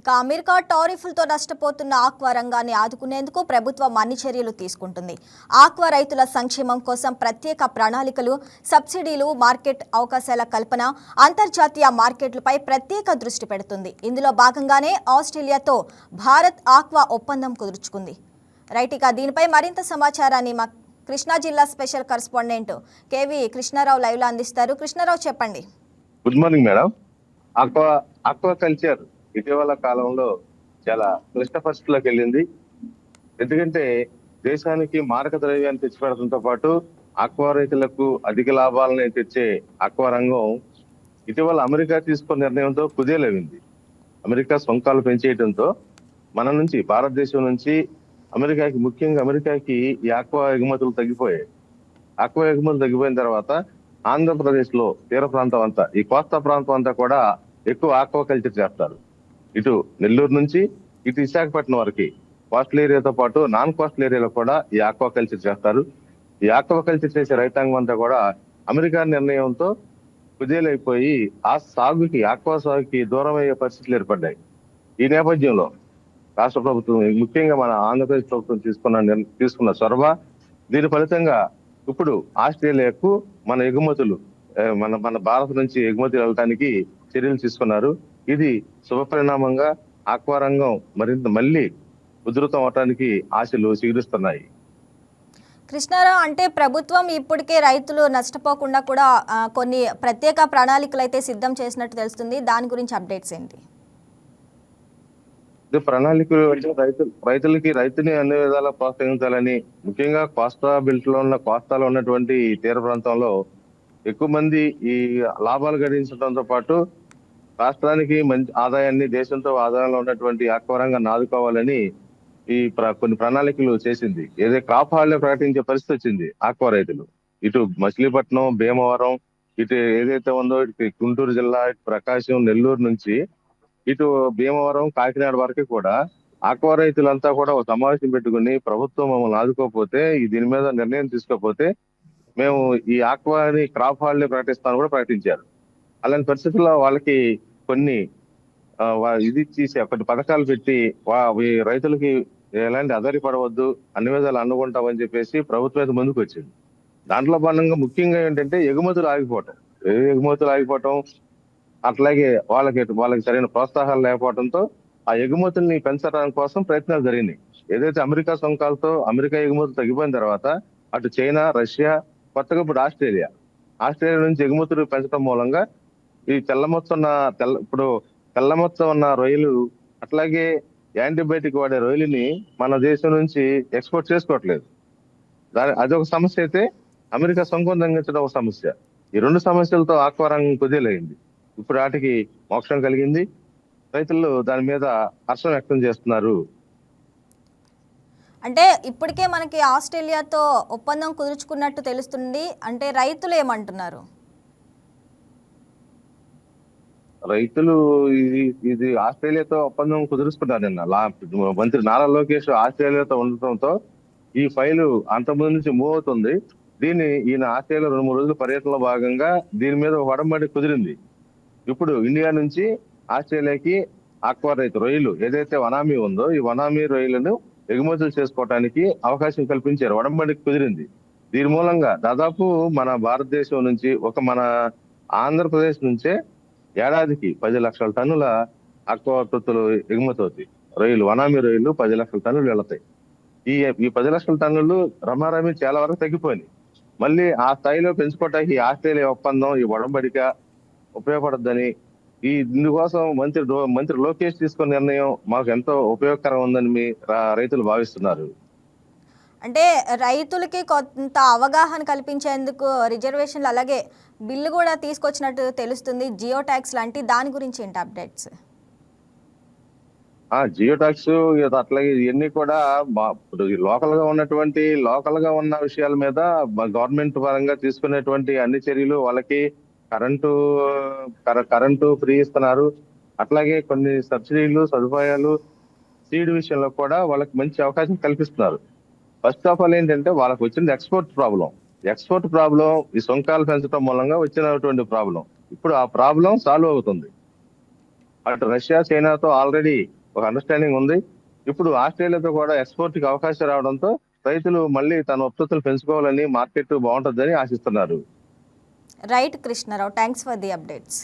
ఇక అమెరికా టారిఫ్లతో నష్టపోతున్న ఆక్వా రంగాన్ని ఆదుకునేందుకు ప్రభుత్వం అన్ని చర్యలు తీసుకుంటుంది. ఆక్వా రైతుల సంక్షేమం కోసం ప్రత్యేక ప్రణాళికలు సబ్సిడీలు మార్కెట్ అవకాశాల కల్పన అంతర్జాతీయ మార్కెట్లపై ప్రత్యేక దృష్టి పెడుతుంది. ఇందులో భాగంగానే ఆస్ట్రేలియాతో భారత్ ఆక్వా ఒప్పందం కుదుర్చుకుంది. రైట్ ఇక దీనిపై మరింత సమాచారాన్ని మా కృష్ణా జిల్లా స్పెషల్ కరస్పాండెంట్ కేవి కృష్ణారావు లైవ్లో అందిస్తారు. కృష్ణారావు చెప్పండి. Good morning madam. Aqua aqua culture ఇటీవల కాలంలో చాలా క్లిష్ట పరిస్థితుల్లోకి వెళ్ళింది. ఎందుకంటే దేశానికి మారక ద్రవ్యాన్ని తెచ్చిపెడడంతో పాటు ఆక్వా రైతులకు అధిక లాభాలను తెచ్చే ఆక్వా రంగం ఇటీవల అమెరికా తీసుకున్న నిర్ణయంతో కుదేలవింది అమెరికా సొంకాలు పెంచేయడంతో మన నుంచి భారతదేశం నుంచి అమెరికాకి ముఖ్యంగా అమెరికాకి ఈ ఆక్వా ఎగుమతులు తగ్గిపోయాయి. ఆక్వా ఎగుమతులు తగ్గిపోయిన తర్వాత ఆంధ్రప్రదేశ్లో తీర ప్రాంతం అంతా ఈ కోస్తా ప్రాంతం అంతా కూడా ఎక్కువ ఆక్వా కల్చర్ చేస్తారు. ఇటు నెల్లూరు నుంచి ఇటు విశాఖపట్నం వరకు. కోస్టల్ ఏరియాతో పాటు నాన్ కోస్టల్ ఏరియాలో కూడా ఈ ఆక్వా కల్చర్ చేస్తారు. ఈ ఆక్వా కల్చర్ చేసే రైతాంగం అంతా కూడా అమెరికా నిర్ణయంతో కుదేలైపోయి ఆ సాగుకి ఆక్వా సాగుకి దూరం అయ్యే పరిస్థితులు ఏర్పడ్డాయి. ఈ నేపథ్యంలో రాష్ట్ర ప్రభుత్వం ముఖ్యంగా మన ఆంధ్రప్రదేశ్ ప్రభుత్వం తీసుకున్న తీసుకున్న చొరవ దీని ఫలితంగా ఇప్పుడు ఆస్ట్రేలియాకు మన ఎగుమతులు మన మన భారత్ నుంచి ఎగుమతులు వెళ్ళడానికి చర్యలు తీసుకున్నారు. ఇది శుభపరిణామంగా ఆక్వా రంగం మరింత మళ్ళీ ఉధృతం అవటానికి ఆశలు చిగురిస్తున్నాయి కృష్ణారావు అంటే ప్రభుత్వం ఇప్పటికే రైతులు నష్టపోకుండా కూడా కొన్ని ప్రత్యేక ప్రణాళికలు అయితే సిద్ధం చేసినట్టు తెలుస్తుంది. దాని గురించి అప్డేట్స్ ఏంటి? ప్రణాళికలు రైతు రైతులకి రైతుని అన్ని విధాలా ప్రోత్సహించాలని ముఖ్యంగా కోస్తా బెల్ట్లో ఉన్న కోస్తాలో ఉన్నటువంటి తీర ప్రాంతంలో ఎక్కువ మంది ఈ లాభాలు గడించడంతో పాటు రాష్ట్రానికి మంచి ఆదాయాన్ని దేశంతో ఆదాయంలో ఉన్నటువంటి ఆక్వరంగాన్ని ఆదుకోవాలని ఈ ప్ర- కొన్ని ప్రణాళికలు చేసింది. ఏదైతే క్రాప్ హాలిడే ప్రకటించే పరిస్థితి వచ్చింది ఆక్వా రైతులు. ఇటు మచిలీపట్నం భీమవరం ఇటు ఏదైతే ఉందో ఇటు గుంటూరు జిల్లా ఇటు ప్రకాశం నెల్లూరు నుంచి ఇటు భీమవరం కాకినాడ వరకు కూడా ఆక్వా రైతులంతా కూడా ఒక సమావేశం పెట్టుకుని ప్రభుత్వం మమ్మల్ని ఆదుకోకపోతే ఈ దీని మీద నిర్ణయం తీసుకోకపోతే మేము ఈ ఆక్వాని క్రాప్ హాలిడే ప్రకటిస్తామని కూడా ప్రకటించారు. అలాంటి పరిస్థితుల్లో వాళ్ళకి కొన్ని ఇది తీసి కొన్ని పథకాలు పెట్టి వా- రైతులకి ఎలాంటి అదరి పడవద్దు అన్ని విధాలు అనుకుంటామని చెప్పేసి ప్రభుత్వం అయితే ముందుకు వచ్చింది దాంట్లో భాగంగా ముఖ్యంగా ఏంటంటే ఎగుమతులు ఆగిపోవటం. ఏ ఎగుమతులు ఆగిపోవటం అట్లాగే వాళ్ళకి వాళ్ళకి సరైన ప్రోత్సాహాలు లేకపోవడంతో ఆ ఎగుమతుల్ని పెంచడానికి కోసం ప్రయత్నాలు జరిగినాయి. ఏదైతే అమెరికా సుంకాలతో అమెరికా ఎగుమతులు తగ్గిపోయిన తర్వాత అటు చైనా రష్యా కొత్తగా ఇప్పుడు ఆస్ట్రేలియా. ఆస్ట్రేలియా నుంచి ఎగుమతులు పెంచడం మూలంగా ఈ తెల్లమొత్తం ఉన్న తెల్ల ఇప్పుడు తెల్లమొత్తం ఉన్న రొయ్యలు అట్లాగే యాంటీబయాటిక్ వాడే రొయ్యలని మన దేశం నుంచి ఎక్స్పోర్ట్ చేసుకోవట్లేదు. దాని అదొక సమస్య అయితే అమెరికా సొంతం తగ్గించడం ఒక సమస్య. ఈ రెండు సమస్యలతో ఆక్వారంగం కుదేలైంది. ఇప్పుడు వాటికి మోక్షం కలిగింది. రైతులు దాని మీద హర్షం వ్యక్తం చేస్తున్నారు. అంటే ఇప్పటికే మనకి ఆస్ట్రేలియాతో ఒప్పందం కుదుర్చుకున్నట్టు తెలుస్తుంది. అంటే రైతులు ఏమంటున్నారు? రైతులు ఇది ఇది ఆస్ట్రేలియాతో ఒప్పందం కుదురుచుకున్నారు నిన్న. లా మంత్రి నారా లోకేష్ ఆస్ట్రేలియాతో ఉండటంతో ఈ ఫైలు అంతకుముందు నుంచి మూవ్ అవుతుంది. దీన్ని ఈయన ఆస్ట్రేలియా రెండు మూడు రోజుల పర్యటనలో భాగంగా దీని మీద వడంబడి కుదిరింది. ఇప్పుడు ఇండియా నుంచి ఆస్ట్రేలియాకి ఆక్వా రైతు రొయ్యలు ఏదైతే వనామీ ఉందో ఈ వనామీ రొయ్యలను ఎగుమతులు చేసుకోవడానికి అవకాశం కల్పించారు. వడంబడికి కుదిరింది. దీని మూలంగా దాదాపు మన భారతదేశం నుంచి ఒక మన ఆంధ్రప్రదేశ్ నుంచే ఏడాదికి పది లక్షల టన్నుల ఆక్వా ఉత్పత్తులు ఎగుమతి అవుతాయి రొయ్యలు వనామి రొయ్యలు పది లక్షల టన్నులు వెళతాయి. ఈ ఈ పది లక్షల టన్నులు రమారమి చాలా వరకు తగ్గిపోయినాయి. మళ్ళీ ఆ స్థాయిలో పెంచుకోవడానికి ఈ ఆస్ట్రేలియా ఒప్పందం ఈ ఒడంబడిక ఉపయోగపడద్దని ఈ ఇందుకోసం మంత్రి మంత్రి లోకేష్ తీసుకున్న నిర్ణయం మాకు ఎంతో ఉపయోగకరం ఉందని మీ రా- రైతులు భావిస్తున్నారు. అంటే రైతులకి కొంత అవగాహన కల్పించేందుకు రిజర్వేషన్లు అలాగే బిల్లు కూడా తీసుకొచ్చినట్టు తెలుస్తుంది. జియో ట్యాక్స్ లాంటి దాని గురించి ఏంటి అప్డేట్స్? జియో ట్యాక్స్ అట్లాగే ఇవన్నీ కూడా ఇప్పుడు లోకల్గా ఉన్నటువంటి లోకల్గా ఉన్న విషయాల మీద గవర్నమెంట్ పరంగా తీసుకునేటువంటి అన్ని చర్యలు వాళ్ళకి కరెంటు కర- కరెంటు ఫ్రీ ఇస్తున్నారు. అట్లాగే కొన్ని సబ్సిడీలు సదుపాయాలు సీడ్ విషయంలో కూడా వాళ్ళకి మంచి అవకాశం కల్పిస్తున్నారు. ఫస్ట్ ఆఫ్ ఆల్ ఏంటంటే వాళ్ళకి వచ్చింది ఎక్స్పోర్ట్ ప్రాబ్లం ఎక్స్పోర్ట్ ప్రాబ్లం ఈ సొంకాలు పెంచడం మూలంగా వచ్చినటువంటి ప్రాబ్లం ఇప్పుడు ఆ ప్రాబ్లం సాల్వ్ అవుతుంది. అటు రష్యా చైనాతో ఆల్రెడీ ఒక అండర్స్టాండింగ్ ఉంది. ఇప్పుడు ఆస్ట్రేలియాతో కూడా ఎక్స్పోర్ట్కి అవకాశం రావడంతో రైతులు మళ్ళీ తన ఉత్పత్తులు పెంచుకోవాలని మార్కెట్ బాగుంటుందని ఆశిస్తున్నారు. Right Krishnarao thanks for the updates